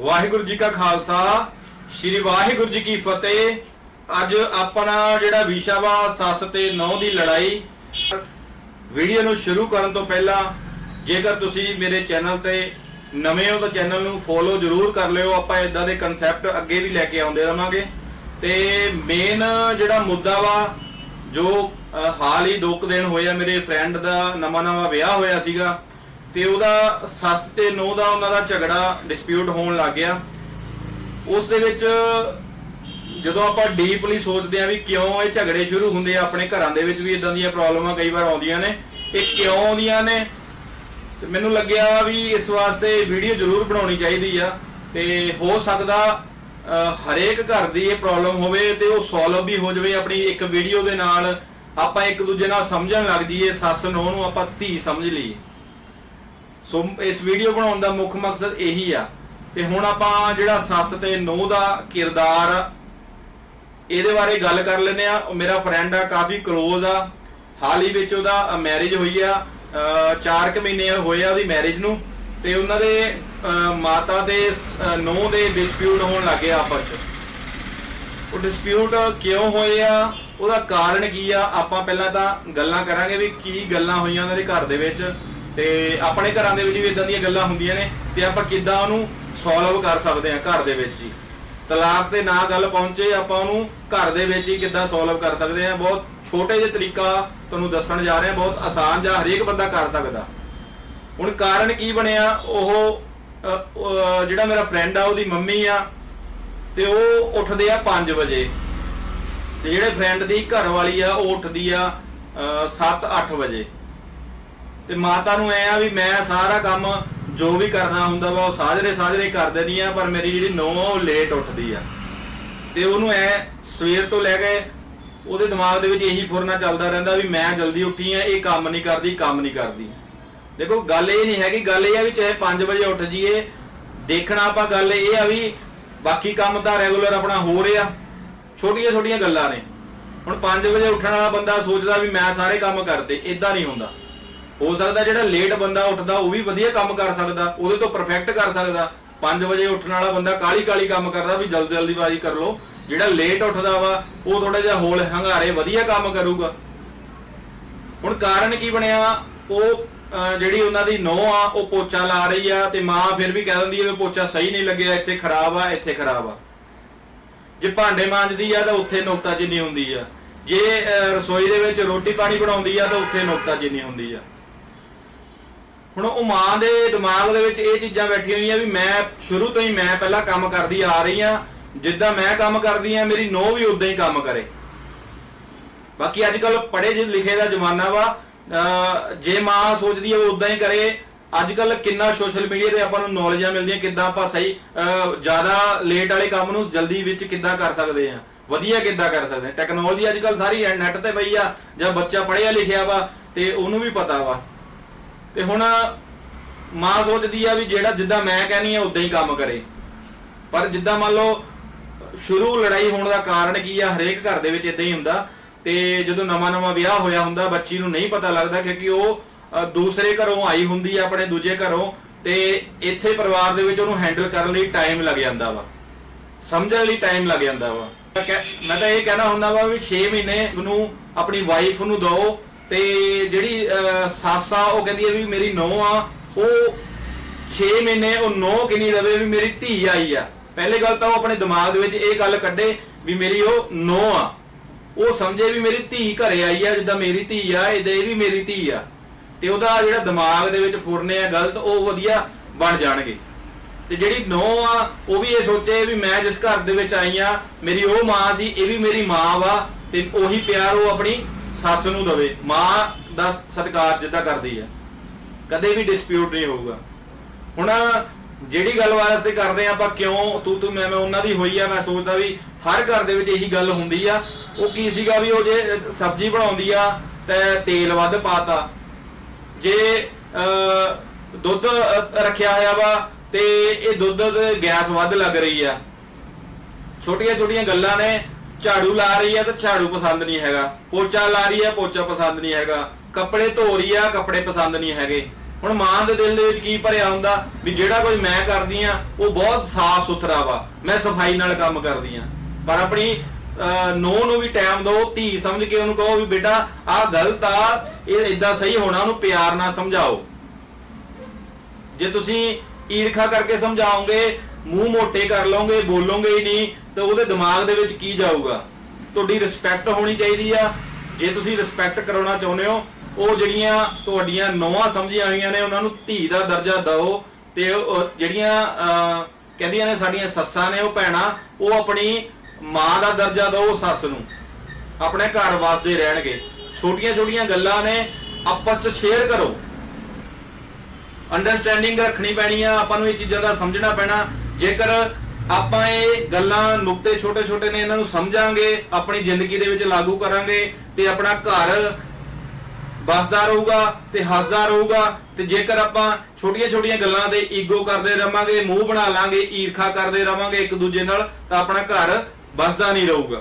ਵਾਹਿਗੁਰੂ ਜੀ ਕਾ ਖਾਲਸਾ, ਸ੍ਰੀ ਵਾਹਿਗੁਰੂ ਜੀ ਕੀ ਫਤਿਹ। ਅੱਜ ਆਪਣਾ ਜਿਹੜਾ ਵਿਸ਼ਾ ਵਾ ਸੱਸ ਤੇ ਨੌ ਦੀ ਲੜਾਈ, ਵੀਡੀਓ ਨੂੰ ਸ਼ੁਰੂ ਕਰਨ ਤੋਂ ਪਹਿਲਾਂ ਜੇਕਰ ਤੁਸੀਂ ਮੇਰੇ ਚੈਨਲ ਤੇ ਨਵੇਂ ਹੋ ਤਾਂ ਚੈਨਲ ਨੂੰ ਫੋਲੋ ਜ਼ਰੂਰ ਕਰ ਲਿਓ। ਆਪਾਂ ਇਦਾਂ ਦੇ ਕਨਸੈਪਟ ਅੱਗੇ ਵੀ ਲੈ ਕੇ ਆਉਂਦੇ ਰਵਾਂਗੇ। ਤੇ ਮੇਨ ਜਿਹੜਾ ਮੁੱਦਾ ਵਾ, ਜੋ ਹਾਲ ਹੀ ਦੋ ਕੁ ਦਿਨ ਹੋਇਆ ਮੇਰੇ ਫਰੈਂਡ ਦਾ ਨਵਾਂ ਨਵਾਂ ਵਿਆਹ ਹੋਇਆ ਸੀਗਾ। ਤੇ ਉਹਦਾ ਸੱਸ ਤੇ ਨੂੰਹ ਦਾ ਉਹਨਾਂ ਦਾ ਝਗੜਾ ਡਿਸਪਿਊਟ ਹੋਣ ਲੱਗ ਗਿਆ। ਉਸ ਦੇ ਵਿੱਚ ਜਦੋਂ ਆਪਾਂ ਡੀਪਲੀ ਸੋਚਦੇ ਆ ਵੀ ਕਿਉਂ ਇਹ ਝਗੜੇ ਸ਼ੁਰੂ ਹੁੰਦੇ ਆ, ਆਪਣੇ ਘਰਾਂ ਦੇ ਵਿੱਚ ਵੀ ਇਦਾਂ ਦੀਆਂ ਪ੍ਰੋਬਲਮਾਂ ਕਈ ਵਾਰ ਆਉਂਦੀਆਂ ਨੇ, ਇਹ ਕਿਉਂ ਆਉਂਦੀਆਂ ਨੇ? ਤੇ ਮੈਨੂੰ ਲੱਗਿਆ ਵੀ ਇਸ ਵਾਸਤੇ ਵੀਡੀਓ ਜ਼ਰੂਰ ਬਣਾਉਣੀ ਚਾਹੀਦੀ ਆ ਤੇ ਹੋ ਸਕਦਾ ਹਰੇਕ ਘਰ ਦੀ ਇਹ ਪ੍ਰੋਬਲਮ ਹੋਵੇ ਤੇ ਉਹ ਸੋਲਵ ਵੀ ਹੋ ਜਾਵੇ ਆਪਣੀ ਇੱਕ ਵੀਡੀਓ ਦੇ ਨਾਲ। ਆਪਾਂ ਇੱਕ ਦੂਜੇ ਨਾਲ ਸਮਝਣ ਲੱਗ ਜਾਈਏ, ਸੱਸ ਨੂੰ ਨੂੰ ਆਪਾਂ ਧੀ ਸਮਝ ਲਈਏ। ਸੋ ਇਸ ਵੀਡੀਓ ਬਣਾਉਣ ਦਾ ਮੁੱਖ ਮਕਸਦ ਇਹੀ ਆ ਤੇ ਹੁਣ ਆਪਾਂ ਜਿਹੜਾ ਸੱਸ ਤੇ ਨੂੰਹ ਦਾ ਕਿਰਦਾਰ ਇਹਦੇ ਬਾਰੇ ਗੱਲ ਕਰ ਲੈਨੇ ਆ ਮੇਰਾ ਫਰੈਂਡ ਆ, ਕਾਫੀ ক্লোਜ਼ ਆ। ਹਾਲ ਹੀ ਵਿੱਚ ਉਹਦਾ ਮੈਰਿਜ ਹੋਈ ਆ। 4 ਕੁ ਮਹੀਨੇ ਹੋਏ ਆ ਉਹਦੀ ਮੈਰਿਜ ਨੂੰ ਤੇ ਉਹਨਾਂ ਦੇ ਮਾਤਾ ਦੇ ਨੂੰਹ ਦੇ ਡਿਸਪਿਊਟ ਹੋਣ ਲੱਗੇ ਆਪਸ ਚ। ਉਹ ਡਿਸਪਿਊਟ ਕਿਉਂ ਹੋਏ ਆ? ਉਹਦਾ ਕਾਰਨ ਕੀ ਆ? ਆਪਾਂ ਪਹਿਲਾਂ ਤਾਂ ਗੱਲਾਂ ਕਰਾਂਗੇ ਵੀ ਕੀ ਗੱਲਾਂ ਹੋਈਆਂ ਉਹਨਾਂ ਦੇ ਘਰ ਦੇ ਵਿੱਚ। ਤੇ ਆਪਣੇ ਘਰਾਂ ਦੇ ਵਿੱਚ ਵੀ ਇਦਾਂ ਦੀਆਂ ਗੱਲਾਂ ਹੁੰਦੀਆਂ ਨੇ ਤੇ ਆਪਾਂ ਕਿੱਦਾਂ ਉਹਨੂੰ ਸੋਲਵ ਕਰ ਸਕਦੇ ਆ ਘਰ ਦੇ ਵਿੱਚ ਹੀ। ਤਲਾਕ ਤੇ ਨਾ ਗੱਲ ਪਹੁੰਚੇ, ਆਪਾਂ ਉਹਨੂੰ ਘਰ ਦੇ ਵਿੱਚ ਹੀ ਕਿੱਦਾਂ ਸੋਲਵ ਕਰ ਸਕਦੇ ਆ ਬਹੁਤ ਛੋਟੇ ਜਿਹੇ ਤਰੀਕਾ ਤੁਹਾਨੂੰ ਦੱਸਣ ਜਾ ਰਹੇ ਆ ਬਹੁਤ ਆਸਾਨ ਜਾਂ ਹਰੇਕ ਬੰਦਾ ਕਰ ਸਕਦਾ। ਹੁਣ ਕਾਰਨ ਕੀ ਬਣਿਆ? ਉਹ ਜਿਹੜਾ ਮੇਰਾ ਫਰੈਂਡ ਆ, ਉਹਦੀ ਮੰਮੀ ਆ, ਤੇ ਉਹ ਉੱਠਦੇ ਆ 5 ਵਜੇ। ਤੇ ਜਿਹੜੇ ਫਰੈਂਡ ਦੀ ਘਰ ਵਾਲੀ ਆ, ਉਹ ਉੱਠਦੀ ਆ 7-8 ਵਜੇ। ਤੇ ਮਾਤਾ ਨੂੰ ਐ ਆ ਵੀ ਮੈਂ ਸਾਰਾ ਕੰਮ ਜੋ ਵੀ ਕਰਨਾ ਹੁੰਦਾ ਵਾ ਉਹ ਸਾਜਰੇ ਸਾਜਰੇ ਕਰ ਦਿੰਦੀ ਆ, ਪਰ ਮੇਰੀ ਜਿਹੜੀ ਨੌਂ ਆ ਉਹ ਲੇਟ ਉੱਠਦੀ ਆ। ਤੇ ਉਹਨੂੰ ਐ ਸਵੇਰ ਤੋਂ ਲੈ ਕੇ ਉਹਦੇ ਦਿਮਾਗ ਦੇ ਵਿੱਚ ਇਹੀ ਫੁਰਨਾ ਚੱਲਦਾ ਰਹਿੰਦਾ ਵੀ ਮੈਂ ਜਲਦੀ ਉੱਠੀ ਆ, ਇਹ ਕੰਮ ਨਹੀਂ ਕਰਦੀ, ਕੰਮ ਨਹੀਂ ਕਰਦੀ। ਦੇਖੋ, ਗੱਲ ਇਹ ਨਹੀਂ ਹੈਗੀ, ਗੱਲ ਇਹ ਆ ਵੀ ਚਾਹੇ 5 ਵਜੇ ਉੱਠ ਜਾਈਏ, ਦੇਖਣਾ ਆਪਾਂ ਗੱਲ ਇਹ ਆ ਵੀ ਬਾਕੀ ਕੰਮ ਤਾਂ ਰੈਗੂਲਰ ਆਪਣਾ ਹੋ ਰਿਹਾ। ਛੋਟੀਆਂ ਛੋਟੀਆਂ ਗੱਲਾਂ ਨੇ। ਹੁਣ 5 ਵਜੇ ਉੱਠਣ ਵਾਲਾ ਬੰਦਾ ਸੋਚਦਾ ਵੀ ਮੈਂ ਸਾਰੇ ਕੰਮ ਕਰਦੇ ਇਦਾਂ ਨਹੀਂ ਹੁੰਦਾ। ਹੋ ਸਕਦਾ ਜਿਹੜਾ ਲੇਟ ਬੰਦਾ ਉੱਠਦਾ, ਉਹ ਵੀ ਵਧੀਆ ਕੰਮ ਕਰ ਸਕਦਾ, ਉਹਦੇ ਤੋਂ ਪਰਫੈਕਟ ਕਰ ਸਕਦਾ। 5 ਵਜੇ ਉੱਠਣ ਵਾਲਾ ਬੰਦਾ ਕਾਲੀ ਕਾਲੀ ਕੰਮ ਕਰਦਾ ਵੀ ਜਲਦੀ ਜਲਦੀ ਬਾਰੀ ਕਰ ਲੋ ਜਿਹੜਾ ਲੇਟ ਉੱਠਦਾ ਵਾ, ਉਹ ਥੋੜਾ ਜਿਹਾ ਹੋਲ ਹੰਗਾਰੇ ਵਧੀਆ ਕੰਮ ਕਰੂਗਾ। ਹੁਣ ਕਾਰਨ ਕੀ ਬਣਿਆ? ਉਹ ਜਿਹੜੀ ਉਹਨਾਂ ਦੀ ਨੋਹ ਆ, ਉਹ ਪੋਚਾ ਲਾ ਰਹੀ ਆ ਤੇ ਮਾਂ ਫਿਰ ਵੀ ਕਹਿ ਦਿੰਦੀ ਹੈ ਵੀ ਪੋਚਾ ਸਹੀ ਨਹੀਂ ਲੱਗਿਆ, ਇੱਥੇ ਖਰਾਬ ਆ, ਇੱਥੇ ਖਰਾਬ ਆ। ਜੇ ਭਾਂਡੇ ਮਾਂਜਦੀ ਆ ਤਾਂ ਉੱਥੇ ਨੁਕਤਾਚੀਨੀ ਹੁੰਦੀ ਆ। ਜੇ ਰਸੋਈ ਦੇ ਵਿੱਚ ਰੋਟੀ ਪਾਣੀ ਬਣਾਉਂਦੀ ਆ ਤਾਂ ਉੱਥੇ ਨੁਕਤਾਚੀਨੀ ਹੁੰਦੀ ਆ। ਹੁਣ ਉਹ ਮਾਂ ਦੇ ਦਿਮਾਗ ਦੇ ਵਿੱਚ ਇਹ ਚੀਜ਼ਾਂ ਬੈਠੀਆਂ ਹੋਈਆਂ ਵੀ ਮੈਂ ਸ਼ੁਰੂ ਤੋਂ ਹੀ ਮੈਂ ਪਹਿਲਾਂ ਕੰਮ ਕਰਦੀ ਆ ਰਹੀ ਆ ਜਿੱਦਾਂ ਮੈਂ ਕੰਮ ਕਰਦੀ ਆ ਮੇਰੀ ਨੋ ਵੀ ਉਦਾਂ ਹੀ ਕੰਮ ਕਰੇ। ਬਾਕੀ ਅੱਜ ਕੱਲ ਪੜ੍ਹੇ ਜੇ ਲਿਖੇ ਦਾ ਜ਼ਮਾਨਾ ਵਾ ਜੇ ਮਾਂ ਸੋਚਦੀ ਹੈ ਉਹ ਉਦਾਂ ਹੀ ਕਰੇ ਅੱਜ ਕੱਲ ਕਿੰਨਾ ਸੋਸ਼ਲ ਮੀਡੀਆ ਤੇ ਆਪਾਂ ਨੂੰ ਨੌਲੇਜਾਂ ਮਿਲਦੀਆਂ, ਕਿੱਦਾਂ ਆਪਾਂ ਸਹੀ, ਅਹ, ਜ਼ਿਆਦਾ ਲੇਟ ਵਾਲੇ ਕੰਮ ਨੂੰ ਜਲਦੀ ਵਿੱਚ ਕਿੱਦਾਂ ਕਰ ਸਕਦੇ ਆ ਵਧੀਆ ਕਿੱਦਾਂ ਕਰ ਸਕਦੇ ਆ ਟੈਕਨੋਲੋਜੀ ਅੱਜ ਕੱਲ ਸਾਰੀ ਨੈਟ ਤੇ ਪਈ ਆ, ਜਾਂ ਬੱਚਾ ਪੜਿਆ ਲਿਖਿਆ ਵਾ, ਤੇ ਉਹਨੂੰ ਵੀ ਪਤਾ ਵਾ। ਤੇ ਹੁਣ ਮਾਂ ਸੋਚਦੀ ਆ ਵੀ ਜਿਹੜਾ ਜਿੱਦਾਂ ਮੈਂ ਕਹਿਨੀ ਆ, ਉਦਾਂ ਹੀ ਕੰਮ ਕਰੇ। ਪਰ ਜਿੱਦਾਂ ਮੰਨ ਲਓ, ਸ਼ੁਰੂ ਲੜਾਈ ਹੋਣ ਦਾ ਕਾਰਨ ਕੀ ਆ, ਹਰੇਕ ਘਰ ਦੇ ਵਿੱਚ ਇਦਾਂ ਹੀ ਹੁੰਦਾ। ਤੇ ਜਦੋਂ ਨਵਾਂ ਨਵਾਂ ਵਿਆਹ ਹੋਇਆ ਹੁੰਦਾ, ਬੱਚੀ ਨੂੰ ਨਹੀਂ ਪਤਾ ਲੱਗਦਾ ਕਿਉਂਕਿ ਉਹ ਦੂਸਰੇ ਘਰੋਂ ਆਈ ਹੁੰਦੀ ਆ, ਆਪਣੇ ਦੂਜੇ ਘਰੋਂ। ਤੇ ਇੱਥੇ ਪਰਿਵਾਰ ਦੇ ਵਿੱਚ ਉਹਨੂੰ ਹੈਂਡਲ ਕਰਨ ਲਈ ਟਾਈਮ ਲੱਗ ਜਾਂਦਾ ਵਾ। ਸਮਝਣ ਲਈ ਟਾਈਮ ਲੱਗ ਜਾਂਦਾ ਵਾ। ਮੈਂ ਮੈਂ ਤਾਂ ਇਹ ਕਹਿਣਾ ਹੁੰਦਾ ਵਾ ਵੀ 6 ਮਹੀਨੇ ਨੂੰ ਆਪਣੀ ਵਾਈਫ ਨੂੰ ਦਿਓ। ਤੇ ਜਿਹੜੀ ਅ, ਸੱਸ ਆ ਉਹ ਕਹਿੰਦੀ ਹੈ ਵੀ ਮੇਰੀ ਨੌਂ ਆ ਉਹ 6 ਮਹੀਨੇ ਉਹ ਨੌਂ ਕਿੰਨੀ ਰਵੇ ਵੀ ਮੇਰੀ ਧੀ ਆਈ ਆ। ਪਹਿਲੀ ਗੱਲ ਤਾਂ ਉਹ ਆਪਣੇ ਦਿਮਾਗ ਦੇ ਵਿੱਚ ਇਹ ਗੱਲ ਕੱਢੇ ਵੀ ਮੇਰੀ ਉਹ ਨੌਂ ਆ। ਉਹ ਸਮਝੇ ਵੀ ਮੇਰੀ ਧੀ ਘਰੇ ਆਈ ਆ ਜਿੱਦਾਂ ਮੇਰੀ ਧੀ ਆ ਇਹਦੇ ਇਹ ਵੀ ਮੇਰੀ ਧੀ ਆ। ਤੇ ਉਹਦਾ ਜਿਹੜਾ ਦਿਮਾਗ ਦੇ ਵਿੱਚ ਫੁਰਨੇ ਆ ਗਲਤ ਉਹ ਵਧੀਆ ਬਣ ਜਾਣਗੇ। ਤੇ ਜਿਹੜੀ ਨੌ ਆ ਉਹ ਵੀ ਇਹ ਸੋਚੇ ਵੀ ਮੈਂ ਜਿਸ ਘਰ ਦੇ ਵਿੱਚ ਆਈ ਆ ਮੇਰੀ ਉਹ ਮਾਂ ਸੀ ਇਹ ਵੀ ਮੇਰੀ ਮਾਂ ਵਾ ਤੇ ਉਹੀ ਪਿਆਰ ਉਹ ਆਪਣੀ ਸੱਸ ਨੂੰ ਦਵੇ ਮਾਂ ਦਾ ਸਤਿਕਾਰ ਜਿੱਦਾਂ ਕਰਦੀ ਹੈ ਕਦੇ ਵੀ ਡਿਸਪਿਊਟ ਨਹੀਂ ਹੋਊਗਾ। ਹੁਣ ਜਿਹੜੀ ਗੱਲ ਵਾਸਤੇ ਕਰਦੇ ਆ ਆਪਾਂ ਕਿਉਂ ਤੂੰ ਤੂੰ ਮੈਂ ਮੈਂ ਉਹਨਾਂ ਦੀ ਹੋਈ ਆ ਮੈਂ ਸੋਚਦਾ ਵੀ ਹਰ ਘਰ ਦੇ ਵਿੱਚ ਇਹੀ ਗੱਲ ਹੁੰਦੀ ਆ ਉਹ ਕੀ ਸੀਗਾ ਵੀ ਉਹ ਜੇ ਸਬਜ਼ੀ ਬਣਾਉਂਦੀ ਆ ਤੇ ਤੇਲ ਵੱਧ ਪਾਤਾ। ਜੇ ਅਹ, ਦੁੱਧ ਰੱਖਿਆ ਹੋਇਆ ਵਾ ਤੇ ਇਹ ਦੁੱਧ ਤੇ ਗੈਸ ਵੱਧ ਲੱਗ ਰਹੀ ਆ। ਛੋਟੀਆਂ ਛੋਟੀਆਂ ਗੱਲਾਂ ਨੇ ਝਾੜੂ ਲਾ ਰਹੀ ਹੈ ਤਾਂ ਝਾੜੂ ਪਸੰਦ ਨਹੀਂ ਹੈਗਾ। ਪੋਚਾ ਲਾ ਰਹੀ ਹੈ ਪੋਚਾ ਪਸੰਦ ਨਹੀਂ ਹੈਗਾ। ਕੱਪੜੇ ਧੋ ਰਹੀ ਆ, ਕੱਪੜੇ ਪਸੰਦ ਨਹੀਂ ਹੈਗੇ। ਹੁਣ ਮਾਂ ਦੇ ਦਿਲ ਦੇ ਵਿੱਚ ਕੀ ਭਰਿਆ ਹੁੰਦਾ ਵੀ ਜਿਹੜਾ ਕੁਝ ਮੈਂ ਕਰਦੀ ਆ, ਉਹ ਬਹੁਤ ਸਾਫ਼ ਸੁਥਰਾ ਵਾ। ਮੈਂ ਸਫ਼ਾਈ ਨਾਲ ਕੰਮ ਕਰਦੀ ਆ। ਪਰ ਆਪਣੀ ਨੋ ਨੂੰ ਵੀ ਟਾਈਮ ਦਿਓ, ਧੀ ਸਮਝ ਕੇ ਉਹਨੂੰ ਕਹੋ ਵੀ ਬੇਟਾ, ਆਹ ਗਲਤ ਆ, ਇਹ ਇਦਾਂ ਸਹੀ ਹੋਣਾ, ਉਹਨੂੰ ਪਿਆਰ ਨਾਲ ਸਮਝਾਓ। ਜੇ ਤੁਸੀਂ ਈਰਖਾ ਕਰਕੇ ਸਮਝਾਓਗੇ, ਮੂੰਹ ਮੋਟੇ ਕਰ ਲਓਗੇ, ਬੋਲੋਗੇ ਹੀ ਨਹੀਂ ਤਾਂ ਉਹਦੇ ਦਿਮਾਗ ਦੇ ਵਿੱਚ ਕੀ ਜਾਊਗਾ? ਤੁਹਾਡੀ ਰਿਸਪੈਕਟ ਹੋਣੀ ਚਾਹੀਦੀ ਆ। ਜੇ ਤੁਸੀਂ ਰਿਸਪੈਕਟ ਕਰਾਉਣਾ ਚਾਹੁੰਦੇ ਹੋ, ਉਹ ਜਿਹੜੀਆਂ ਤੁਹਾਡੀਆਂ ਨੌਵਾਂ ਸਮਝੀਆਂ ਹੋਈਆਂ ਨੇ, ਉਹਨਾਂ ਨੂੰ ਧੀ ਦਾ ਦਰਜਾ ਦਿਓ ਤੇ ਜਿਹੜੀਆਂ ਕਹਿੰਦੀਆਂ ਨੇ ਸਾਡੀਆਂ ਸੱਸਾਂ ਨੇ, ਉਹ ਭੈਣਾਂ, ਉਹ ਆਪਣੀ ਮਾਂ ਦਾ ਦਰਜਾ ਦਿਓ ਸੱਸ ਨੂੰ। ਆਪਣੇ ਘਰ ਵਸਦੇ ਰਹਿਣਗੇ। ਛੋਟੀਆਂ ਛੋਟੀਆਂ ਗੱਲਾਂ ਨੇ ਆਪਸ ਚ ਸ਼ੇਅਰ ਕਰੋ। ਅੰਡਰਸਟੈਂਡਿੰਗ ਰੱਖਣੀ ਪੈਣੀ ਆ, ਆਪਾਂ ਨੂੰ ਇਹ ਚੀਜ਼ਾਂ ਦਾ ਸਮਝਣਾ ਪੈਣਾ। ਜੇਕਰ ਆਪਾਂ ਇਹ ਗੱਲਾਂ ਨੁਕਤੇ ਛੋਟੇ ਛੋਟੇ ਨੇ, ਇਹਨਾਂ ਨੂੰ ਸਮਝਾਂਗੇ, ਆਪਣੀ ਜ਼ਿੰਦਗੀ ਦੇ ਵਿੱਚ ਲਾਗੂ ਕਰਾਂਗੇ ਤੇ ਆਪਣਾ ਘਰ ਬਸਦਾ ਰਹੂਗਾ ਤੇ ਹੱਸਦਾ ਰਹੂਗਾ ਤੇ ਜੇਕਰ ਆਪਾਂ ਛੋਟੀਆਂ ਛੋਟੀਆਂ ਗੱਲਾਂ ਦੇ ਈਗੋ ਕਰਦੇ ਰਵਾਂਗੇ, ਮੂੰਹ ਬਣਾ ਲਾਂਗੇ, ਈਰਖਾ ਕਰਦੇ ਰਵਾਂਗੇ ਇੱਕ ਦੂਜੇ ਨਾਲ, ਤਾਂ ਆਪਣਾ ਘਰ ਬਸਦਾ ਨਹੀਂ ਰਹੂਗਾ।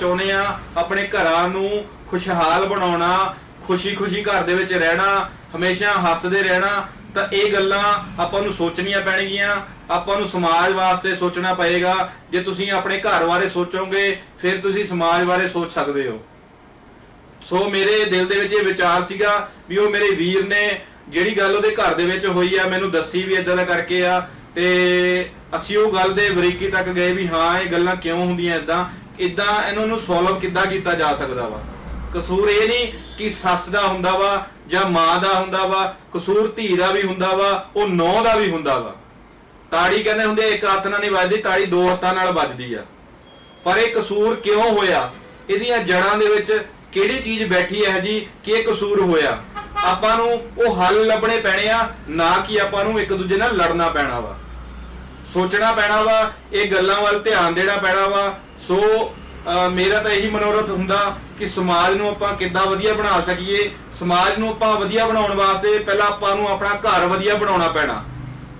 ਚਾਹੁੰਦੇ ਆ ਆਪਣੇ ਘਰਾਂ ਨੂੰ ਖੁਸ਼ਹਾਲ ਬਣਾਉਣਾ, ਖੁਸ਼ੀ-ਖੁਸ਼ੀ ਘਰ ਦੇ ਵਿੱਚ ਰਹਿਣਾ, ਹਮੇਸ਼ਾ ਹੱਸਦੇ ਰਹਿਣਾ, ਤਾਂ ਇਹ ਗੱਲਾਂ ਆਪਾਂ ਨੂੰ ਸੋਚਣੀਆਂ ਪੈਣਗੀਆਂ। ਆਪਾਂ ਨੂੰ ਸਮਾਜ ਵਾਸਤੇ ਸੋਚਣਾ ਪਏਗਾ। ਜੇ ਤੁਸੀਂ ਆਪਣੇ ਘਰ ਬਾਰੇ ਸੋਚੋਗੇ, ਫਿਰ ਤੁਸੀਂ ਸਮਾਜ ਬਾਰੇ ਸੋਚ ਸਕਦੇ ਹੋ। ਸੋ ਮੇਰੇ ਦਿਲ ਦੇ ਵਿੱਚ ਇਹ ਵਿਚਾਰ ਸੀਗਾ ਵੀ ਉਹ ਮੇਰੇ ਵੀਰ ਨੇ ਜਿਹੜੀ ਗੱਲ ਉਹਦੇ ਘਰ ਦੇ ਵਿੱਚ ਹੋਈ ਆ, ਮੈਨੂੰ ਦੱਸੀ ਵੀ ਇਦਾਂ ਦਾ ਕਰਕੇ ਆ। ਤੇ ਅਸੀਂ ਉਹ ਗੱਲ ਦੇ ਬਰੀਕੀ ਤੱਕ ਗਏ ਵੀ ਹਾਂ, ਇਹ ਗੱਲਾਂ ਕਿਉਂ ਹੁੰਦੀਆਂ ਇਦਾਂ ਇਦਾਂ ਇਹਨਾਂ ਨੂੰ ਸੋਲਵ ਕਿੱਦਾਂ ਕੀਤਾ ਜਾ ਸਕਦਾ ਵਾ? ਕਸੂਰ ਇਹ ਨਹੀਂ ਕਿ ਸੱਸ ਦਾ ਹੁੰਦਾ ਵਾ ਜਾਂ ਮਾਂ ਦਾ ਹੁੰਦਾ ਵਾ, ਕਸੂਰ ਧੀ ਦਾ ਵੀ ਹੁੰਦਾ ਵਾ, ਉਹ ਨੌ ਦਾ ਵੀ ਹੁੰਦਾ ਵਾ। ਤਾੜੀ ਕਹਿੰਦੇ ਹੁੰਦੇ ਆ, ਇੱਕ ਹੱਥ ਨਾਲ ਨਹੀਂ ਵੱਜਦੀ ਤਾੜੀ ਦੋ ਹੱਥਾਂ ਨਾਲ ਵੱਜਦੀ ਆ। ਪਰ ਇਹ ਕਸੂਰ ਕਿਉਂ ਹੋਇਆ? ਇਹਦੀਆਂ ਜੜਾਂ ਦੇ ਵਿੱਚ ਕਿਹੜੀ ਚੀਜ਼ ਬੈਠੀ ਹੈ ਜੀ? ਕਿ ਇਹ ਕਸੂਰ ਹੋਇਆ? ਆਪਾਂ ਨੂੰ ਉਹ ਹੱਲ ਲੱਭਣੇ ਪੈਣੇ ਆ ਨਾ ਕਿ ਆਪਾਂ ਨੂੰ ਇੱਕ ਦੂਜੇ ਨਾਲ ਲੜਨਾ ਪੈਣਾ ਵਾ। ਸੋਚਣਾ ਪੈਣਾ ਵਾ ਇਹ ਗੱਲਾਂ ਵੱਲ ਧਿਆਨ ਦੇਣਾ ਪੈਣਾ ਵਾ। ਸੋ ਮੇਰਾ ਤਾਂ ਇਹੀ ਮਨੋਰਥ ਹੁੰਦਾ ਕਿ ਸਮਾਜ ਨੂੰ ਆਪਾਂ ਕਿੱਦਾਂ ਵਧੀਆ ਬਣਾ ਸਕੀਏ। ਸਮਾਜ ਨੂੰ ਆਪਾਂ ਵਧੀਆ ਬਣਾਉਣ ਵਾਸਤੇ ਪਹਿਲਾਂ ਆਪਾਂ ਨੂੰ ਆਪਣਾ ਘਰ ਵਧੀਆ ਬਣਾਉਣਾ ਪੈਣਾ।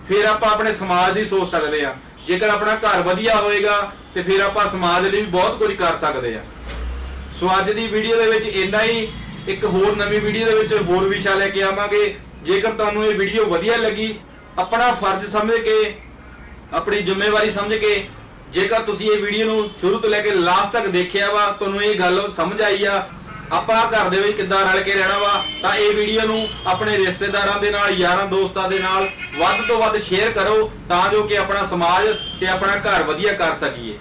ਫਿਰ ਆਪਾਂ ਆਪਣੇ ਸਮਾਜ ਦੀ ਸੋਚ ਸਕਦੇ ਆ ਜੇਕਰ ਆਪਣਾ ਘਰ ਵਧੀਆ ਹੋਏਗਾ, ਤੇ ਫਿਰ ਆਪਾਂ ਸਮਾਜ ਲਈ ਵੀ ਬਹੁਤ ਕੁਝ ਕਰ ਸਕਦੇ ਆ ਸੋ ਅੱਜ ਦੀ ਵੀਡੀਓ ਦੇ ਵਿੱਚ ਇੰਨਾ ਹੀ। ਇੱਕ ਹੋਰ ਨਵੀਂ ਵੀਡੀਓ ਦੇ ਵਿੱਚ ਹੋਰ ਵਿਸ਼ਾ ਲੈ ਕੇ ਆਵਾਂਗੇ। ਜੇਕਰ ਤੁਹਾਨੂੰ ਇਹ ਵੀਡੀਓ ਵਧੀਆ ਲੱਗੀ, ਆਪਣਾ ਫਰਜ਼ ਸਮਝ ਕੇ, ਆਪਣੀ ਜ਼ਿੰਮੇਵਾਰੀ ਸਮਝ ਕੇ, ਜੇਕਰ ਤੁਸੀਂ ਇਹ ਵੀਡੀਓ ਨੂੰ ਸ਼ੁਰੂ ਤੋਂ ਲੈ ਕੇ ਲਾਸਟ ਤੱਕ ਦੇਖਿਆ ਵਾ, ਤੁਹਾਨੂੰ ਇਹ ਗੱਲ ਸਮਝ ਆਈ ਆ ਆਪਾਂ ਘਰ ਦੇ ਵਿੱਚ ਕਿੱਦਾਂ ਰਲ ਕੇ ਰਹਿਣਾ ਵਾ, ਤਾਂ ਇਹ ਵੀਡੀਓ ਨੂੰ ਆਪਣੇ ਰਿਸ਼ਤੇਦਾਰਾਂ ਦੇ ਨਾਲ, ਯਾਰਾਂ ਦੋਸਤਾਂ ਦੇ ਨਾਲ ਵੱਧ ਤੋਂ ਵੱਧ ਸ਼ੇਅਰ ਕਰੋ, ਤਾਂ ਜੋ ਕਿ ਆਪਣਾ ਸਮਾਜ ਤੇ ਆਪਣਾ ਘਰ ਵਧੀਆ ਕਰ ਸਕੀਏ।